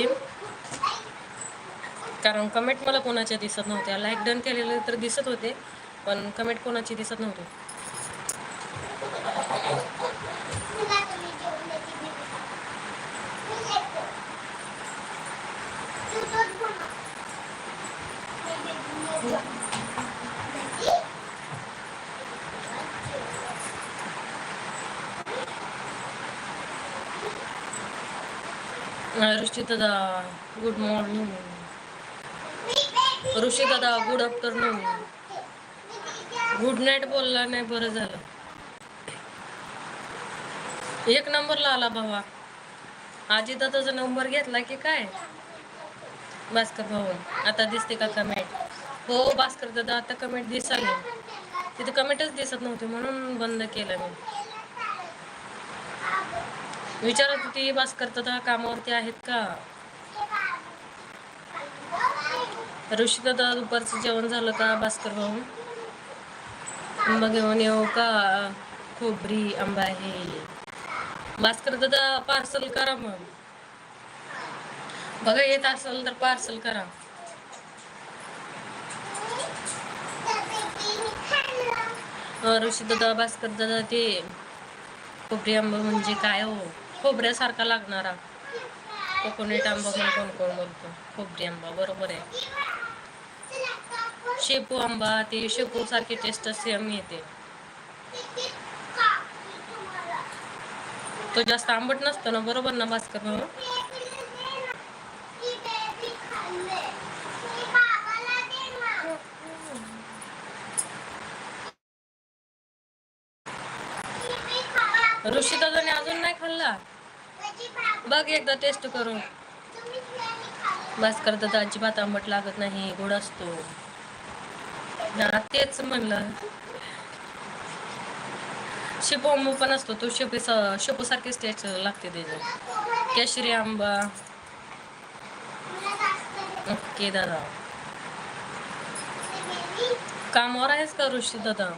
येईन कारण कमेंट मला कोणाच्या दिसत नव्हत्या. लाईक डन केलेले तर दिसत होते पण कमेंट कोणाची दिसत नव्हती ऋषी दादा गुड मॉर्निंग. ऋषी दादा गुड आफ्टरनून गुड नाईट बोलला नाही बरं झालं. एक नंबरला आला भावा. आजी दादाचा नंबर घेतला की काय? भास्कर भाऊ आता दिसते का कमेंट हो भास्कर दादा आता कमेंट दिसाल तिथे कमेंटच दिसत नव्हती म्हणून बंद केलं मी. विचारत होती भास्कर दादा कामावरती आहेत का? ऋषी दादा दुपारचं जेवण झालं का भास्कर भाऊ? आंबा घेऊन येऊ का? खोबरी आंबा आहे भास्कर दादा पार्सल करा मग. बघा येत असेल तर पार्सल करा. ऋषी दादा भास्कर दादा ते खोबरी आंबा म्हणजे काय हो? खोबऱ्यासारखा लागणारा. कोकोनट आंबा म्हणून कोण कोण बोलतो खोबरी आंबा बरोबर आहे. शेपू आंबा ते शेपू सारखी टेस्ट सेम येते. तो जास्त आंबट नसतो ना बरोबर ना भास्कर भाऊ? ऋषी दादाने अजून नाही खाल्ला? बघ एकदा टेस्ट करून. भास्कर दादा अजिबात आंबट लागत नाही गोड असतो. ना तेच म्हणलं. शिपू आंबू पण असतो तो शिपी शेपू सारखीच टेस्ट लागते त्याचे. केशरी आंबा. ओके दादा. कामावर आहेस का ऋषी दादा?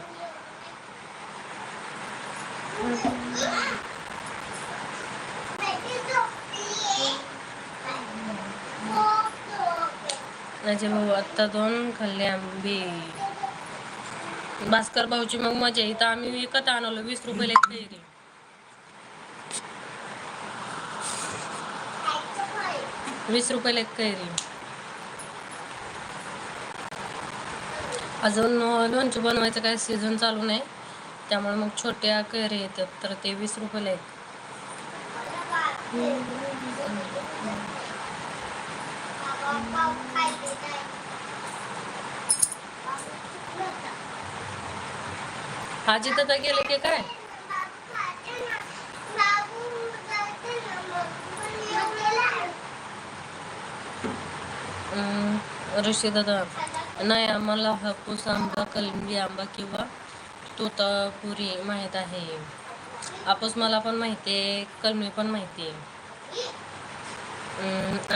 माझे भाऊ आत्ता दोन खाल्ले आंबे. भास्कर भाऊची मग मजा इथं आम्ही विकत आणलो. वीस रुपयाला एक कैरी वीस रुपयाला एक कैरी अजून लोणचं बनवायचं काय? सीझन चालू नाही. त्यामुळे मग छोट्या कैरे येतात तर ते वीस रुपयाला आहेत. आजी दादा गेले की काय? ऋषी दादा नाही आम्हाला हापूस आंबा कलंबी आंबा किंवा तोतापुरी माहीत आहे. आपस मला पण माहिती आहे कलमी पण माहिती आहे.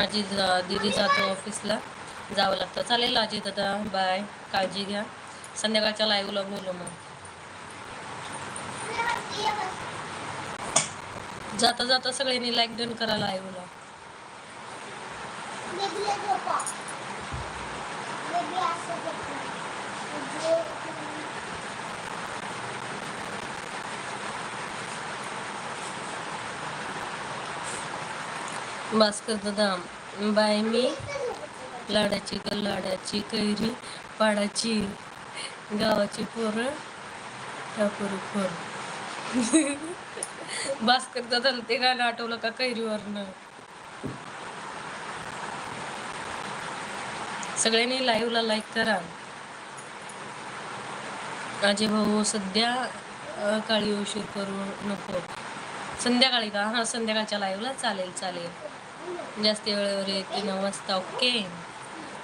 आजी दिदी जातो ऑफिसला जावं लागतं. चालेल आजी दादा बाय काळजी घ्या. संध्याकाळच्या लाईव्हला बोलू मग. जाता जाता सगळ्यांनी लाईक डन करा लाईव्हला भास्कर दादा बाय मी. लाडाची लाडाची कैरी पाडाची गावाची पोरं टापुरी पोर भास्कर दादा ते गाणं आठवलं का कैरीवरनं? सगळ्यांनी लाईव्हला लाईक करा. माझे भाऊ सध्या काळी उशीर करू नको. संध्याकाळी का? हां संध्याकाळच्या लाईव्हला चालेल चालेल. जास्त वेळेवर येते नऊ वाजता ओके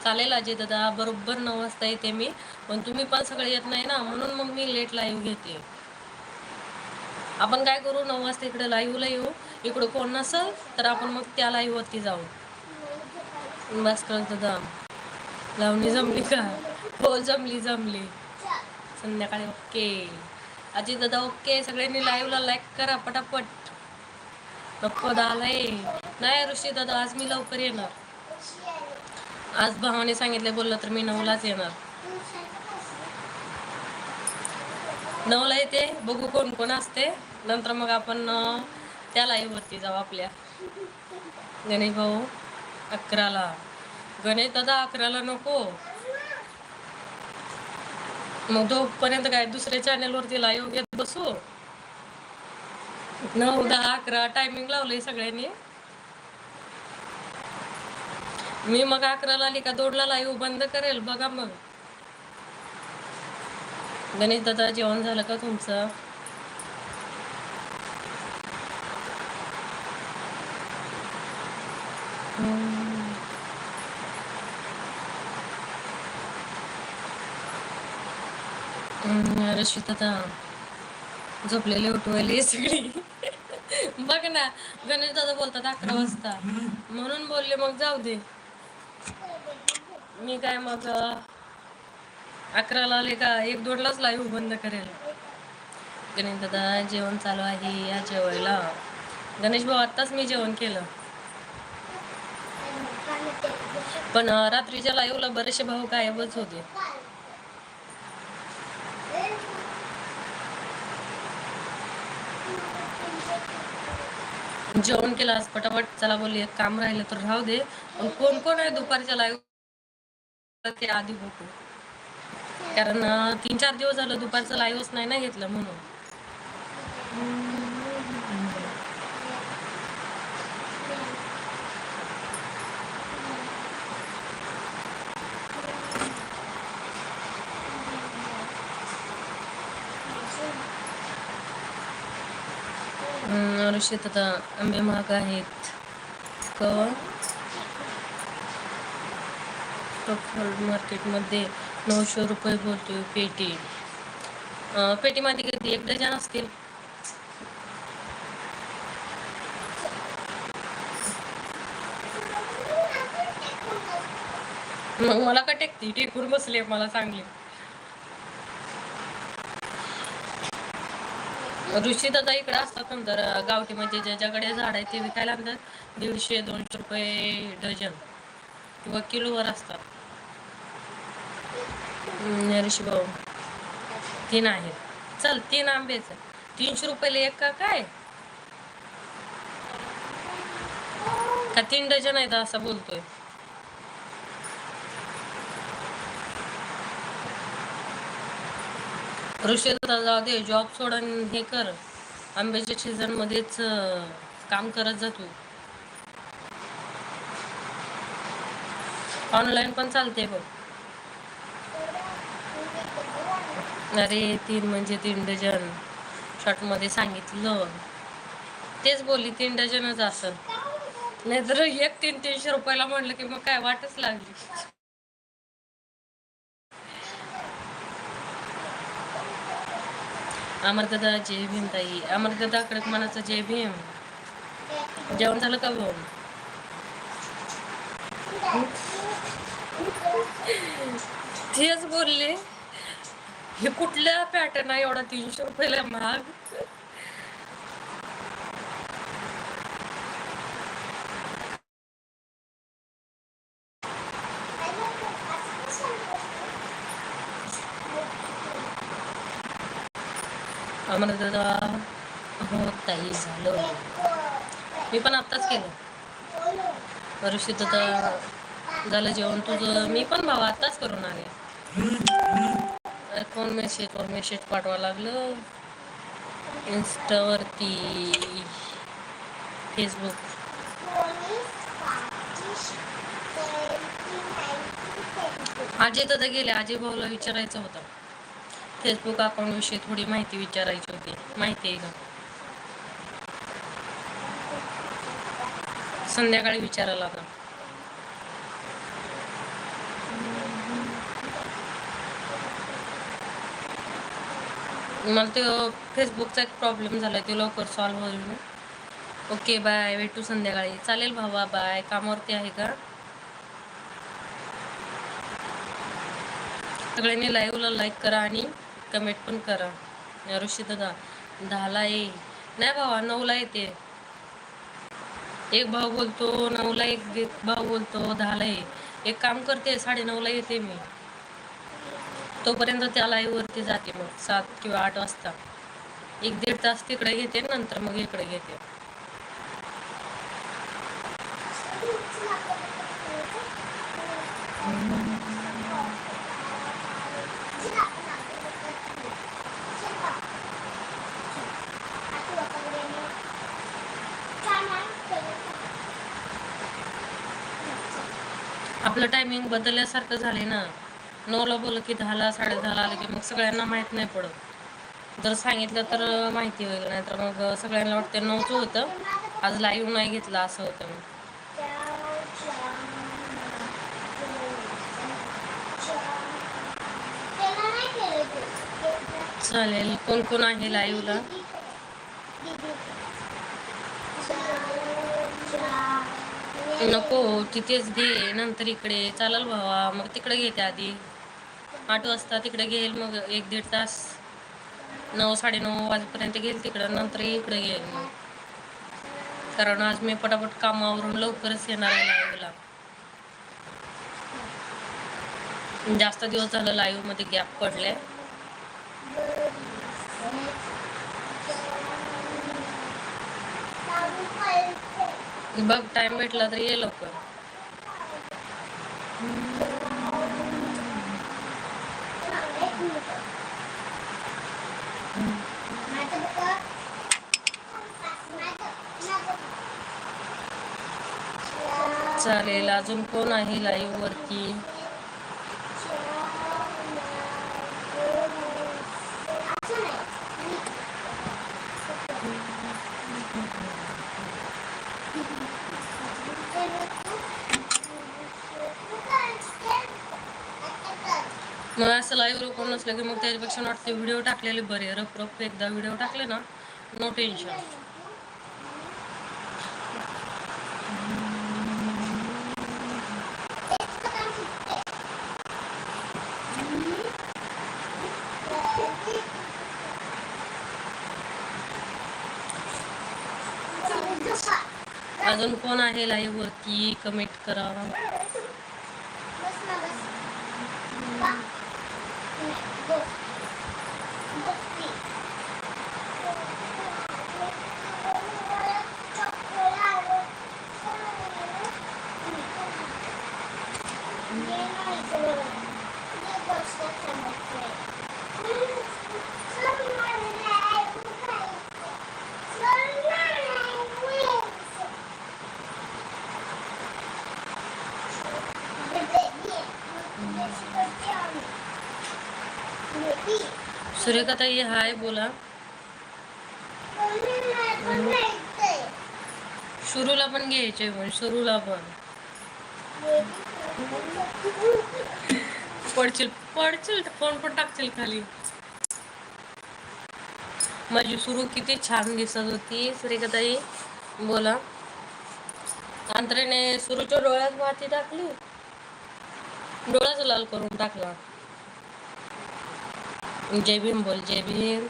चालेल अजय दादा बरोबर नऊ वाजता येते मी. पण तुम्ही पण सगळे येत नाही ना म्हणून मग मी लेट लाईव्ह घेते. आपण काय करू नऊ वाजता इकडे लाईव्हला येऊ. इकडं कोण नसल तर आपण मग त्या लाईव्हवरती जाऊ. बस करत दादा लावणी जमली का? हो जमली जमली. संध्याकाळी ओके अजय दादा ओके सगळ्यांनी लाईव्हला लाईक करा पटापट. नको दहाला नाही ऋषी दादा आज मी लवकर येणार. आज भावाने सांगितले बोललं तर मी नऊलाच येणार. नऊला येते बघू कोण कोण असते. नंतर मग आपण अं, त्या वरती जाऊ आपल्या. गणेश भाऊ अकराला. गणेश दादा अकराला नको. मग तोपर्यंत काय दुसऱ्या चॅनेलवरती लाईव्ह घेत बसू? नऊ दहा अकरा टायमिंग लावलंय सगळ्यांनी. मी मग अकराला आली का दोडला लाईव्ह बंद करेल बघा मग. गणेश दादा जेवण झालं का तुमचं? हम्म. दादा झोपलेले आता झोपलेली उठवली सगळी. बघ ना गणेश दादा बोलतात अकरा वाजता. म्हणून बोलले मग जाऊ दे. मी काय मग अकराला आले का एक दोडलाच लाईव्ह बंद करेल. गणेश दादा जेवण चालू आहे या जेवायला. गणेश भाऊ आत्ताच मी जेवण केलं. पण रात्रीच्या लाईव्हला बरेचसे भाऊ गायबच होते. जेवण केलं आज पटापट चला बोलली एक काम राहिलं तर राहू दे. कोण कोण आहे दुपारच्या लाईव्ह ते आधी बघू. कारण तीन चार दिवस झालं दुपारचं लाईव्हच नाही ना घेतलं म्हणून. ऋषीत आता आंबे महाग आहेत. क मार्केटमध्ये नऊशे रुपये बोलतोय पेटी. पेटी पेटीमध्ये किती? एक डझन असतील. मग मला का टेकती? टेकून बसले मला चांगली. ऋषी दादा इकडे असतात नंतर गावठी म्हणजे ज्याच्याकडे झाड आहे ते विकायला आणतात. दीडशे दोनशे रुपये डझन किंवा किलोवर असतात. हम्म, ऋषी भाऊ. तीन आहेत. चल तीन आंबेच तीनशे रुपयाला एक का काय? का तीन डझन आहेत असं बोलतोय? ऋषी जाऊ दे जॉब सोड आणि हे कर. आंब्याच्या सीझनमध्येच काम करत जा तू. ऑनलाईन पण चालते बघ. अरे तीन म्हणजे तीन डझन. शॉर्टमध्ये सांगितलं. तेच बोलली तीन डझनच असं. नाहीतर एक तीन तीनशे रुपयाला म्हणलं की मग काय वाटच लागली. अमरदादा जय भीम ताई. अमरदादा कडक मनाचा जय भीम. जेवण झालं का भाऊ? तेच बोलले. हे कुठल्या पॅटर्न आहे? एवढा तीनशे रुपयाला महाग. अमरदादा हो ताई झालं. मी पण आत्ताच केलं. ऋषी झालं जेवण तुझं. मी पण भावा आत्ताच करून आले. कोण मेसेज कोण मेसेज पाठवा लागलं? इन्स्टावरती फेसबुक आजी तर गेले. आजी भाऊला विचारायचं होतं. फेसबुक अकाउंट विषयी थोडी माहिती विचारायची होती. माहिती आहे का? संध्याकाळी विचारायला आता मला ते फेसबुकचा एक प्रॉब्लेम झाला ते लवकर सॉल्व्ह होईल ओके बाय भेटू संध्याकाळी. चालेल भावा बाय कामावरती आहे का? सगळ्यांनी लाईव्हला लाईक करा आणि कमेंट पण करा. ऋषी दादा दहाला ये. नाही भावा नऊला येते. एक भाऊ बोलतो नऊला एक भाऊ बोलतो दहाला ये. एक काम करते साडे नऊला येते मी. तोपर्यंत त्या लाईव्ह वरती जाते मग सात किंवा आठ वाजता. एक दीड तास तिकडे घेते नंतर मग इकडे घेते. आपलं टायमिंग बदलल्यासारखं झाले ना. नऊला बोललं की दहाला साडे दहाला आलं की मग सगळ्यांना माहीत नाही पडत. जर सांगितलं तर माहिती होईल नाही तर मग सगळ्यांना वाटतं नऊचं होतं. आज लाईव्ह नाही घेतला असं होतं. मग चालेल कोण कोण आहे लाईव्हला नको तिथेच घे नंतर इकडे. चालेल भावा मग तिकडे घेते आधी. आठ वाजता तिकडे घेईल मग एक दीड तास. नऊ साडेनऊ वाजेपर्यंत घेईल तिकडं नंतर इकडे घेईल मग. कारण आज मी पटापट कामावरून लवकरच येणार आहे लाईव्हला जास्त दिवस झालं लाईव्हमध्ये गॅप पडले बघ टाइम भेटला तर ये लवकर. चालेल अजून कोण आहे लाईव्ह वरती? लाईव्ह कोण नसलं की मग त्याच्यापेक्षा वाटते व्हिडिओ टाकलेले बरे. रफ रफ एकदा व्हिडिओ टाकले ना नो टेन्शन अजून कोण आहे लाईव्ह वरती? कमेंट करा. सूर्यकाताई हाय बोला. शुरूला पण घ्यायचे पण शुरूला पण. पडशील पडशील फोन पण टाकशील खाली. माझी सुरू किती छान दिसत होती सूर्यकाताई बोला. अंतरेने सुरूच्या डोळ्यात माती टाकली. डोळ्याच लाल करून टाकला. जय भीम बोल जय भीम.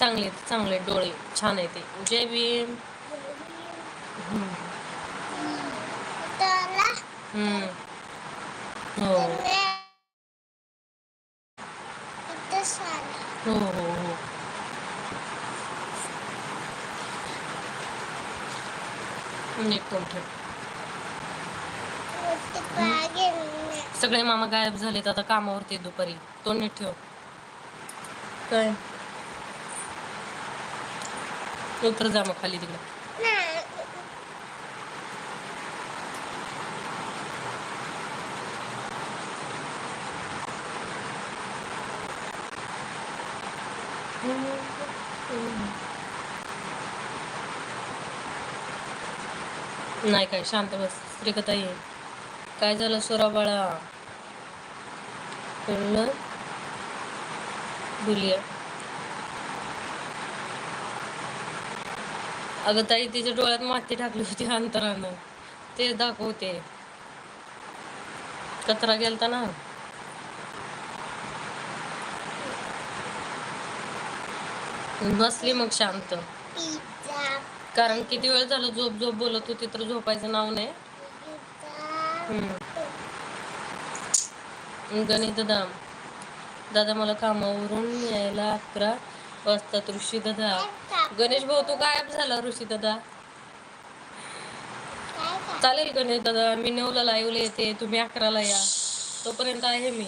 चांगले चांगले डोळे छान आहे ते. जय भीम. हो. हो हो हो. सगळे मामा गायब झालेत आता कामावरती दुपारी. तो नीट ठेव. काय? उतर जा मग खाली तिकडे. नाही काय शांत बस. श्रीकथा ये काय झालं सोरा बाळा बोलूया बोलिया. अगं ताई तिच्या डोळ्यात माती टाकली होती अंतरानं. ते दाखवते. कचरा गेलता ना? बसली मग शांत. कारण किती वेळ झालं झोप झोप बोलत होती तर झोपायचं नाव नाही. गणित दादा दादा मला कामावरून यायला अकरा वाजतात ऋषी दादा. गणेश भाऊ तू गायब झाला ऋषी दादा. चालेल गणेश दादा मी नऊला लाईव्हला येते तुम्ही अकराला या. तोपर्यंत आहे मी.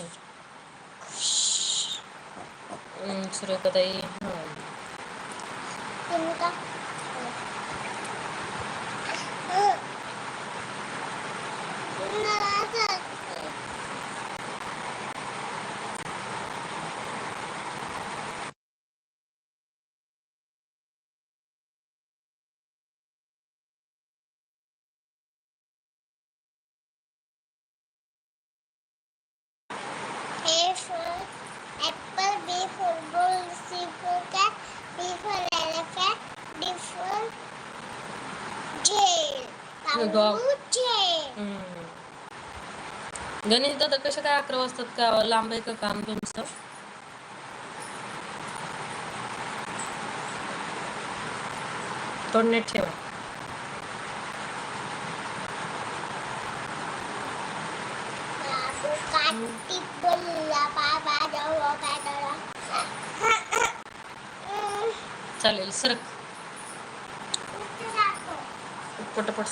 हम्म, सुरेखाताई. हां A गणेश दादा कशा काय अकरा वाजतात का? लांब आहे का काम तुमचं? तोंड नीट ठेवा. चालेल सरक. पटपट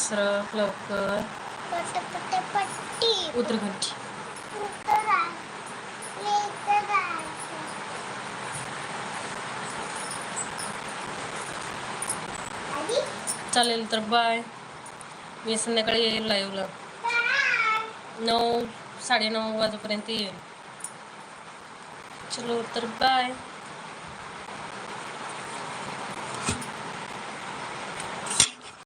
लवकर. पट पट पट्टी उतर घंटी उतरा लेकरा आधी चालेल तर बाय. मी संध्याकाळी येईल लाईव्हला नऊ साडेनऊ वाजेपर्यंत येईल. चलो तर बाय.